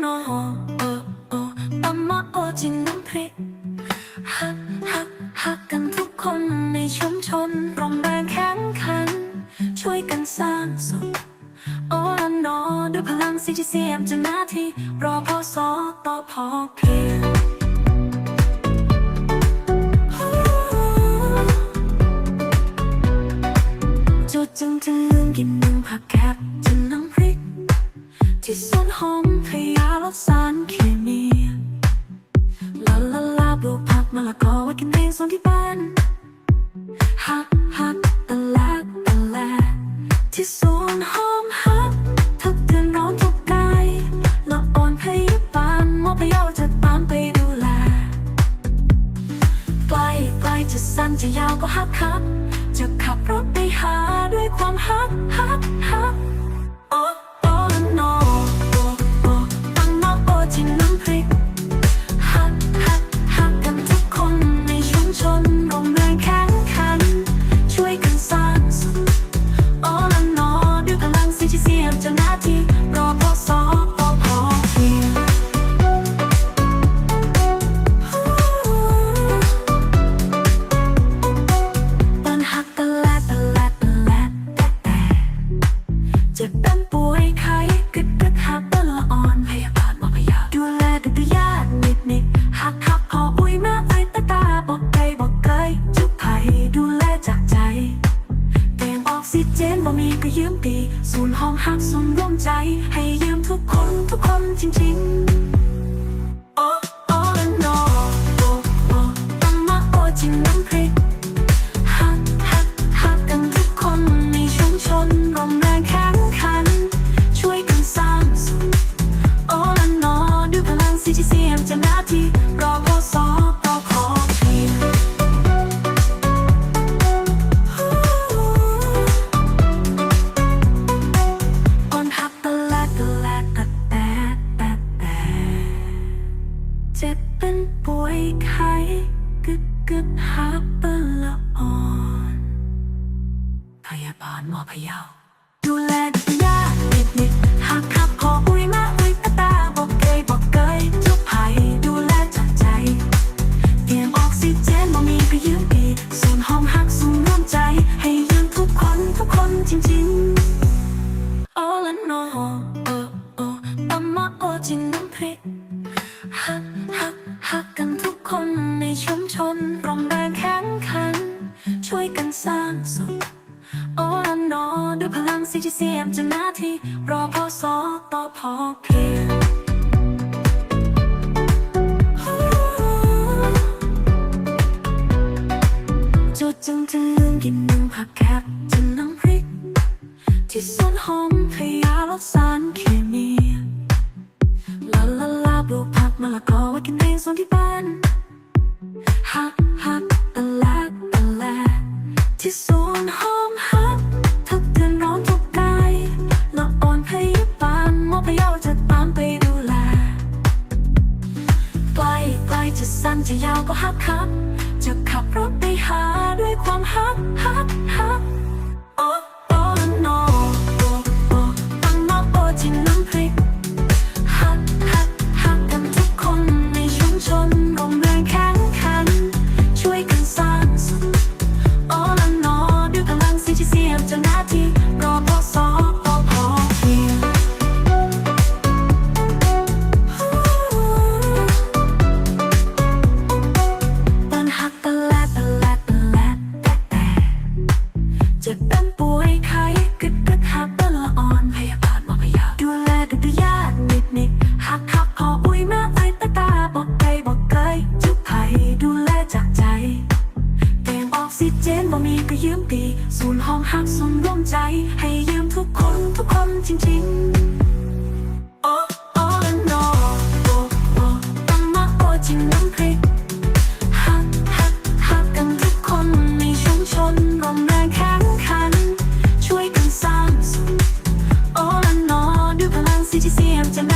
โนโอโอตำมะโอจินน้ำพริกฮักฮักฮักกันทุกคนในชุมชนโรงแรงแข็งขัน ช่วยกันสร้างสุขโอ้ละโนด้วยพลังซีจีเซียมจะหน้าที่รอพอสอต่อพอเพียงจุดจึงจะลืมกินนึ่งผักแคบจะน้ำพริก ที่สวนหอม ลดสารเคมีลาลาลาปลูกผักมะละกอไว้กินเองส่วนที่บ้านฮักฮักตะแลกตะแลที่สวน ใจให้ยืมทุกคนทุกคนจริงๆ โอ้โอ้ละโนโอ้โอ้ตั้งมาโอจินน้ำพริกฮักฮักฮักกันทุกคนในชุมชนร่วมแรงแข็งขัน ช่วยกันสร้างสุขโอ้ละนอด้วยพลังซีจีซียมจะหน้าที่ึกหักตะละอ่อนพยาบาลหมอพยาดูแลดยานิดนิดหักขับขออุ้ยมาอุ้ยตาตาบอกเกยบอกเกยทุกภัยดูแลจากใจเตรียมออกซิเจนบ่มีก็ยืมอีกส่วนห้องหักสูงร่วมใจ ให้ยืมทุกคนทุกคนจริงๆ คนในชุมชนโรงแรงแข็งขัน ช่วยกันสร้างสุขโอ้ละนอด้วยพลังซีจีซียมจะหน้าที่รอพอสอต่อพอเพียงจุดจึงจะลืมกินนึ่งผักแคบจะน้ำพริก ที่สวนหอมพยาลดสารเคมี ลาลาลาปลูกผักมะละกอไว้กินเองส่วนที่บ้าน จะยาวก็ฮักฮักจะขับรถไปหาด้วยความฮักฮัก บ่มีก็ยืมดีศูนย์ห้องหักศูนย์ร่วมใจ ให้ยืมทุกคนทุกคนจริงๆ โอ้โอ้โนโอ้โอ้ตั้งมาโอจินน้ำพริกฮักฮักฮักกันทุกคนในชุมชนโรงแรงแข็งขัน ช่วยกันสร้างสุขโอ้ละนอด้วยพลังซีจีเซียมจะหน้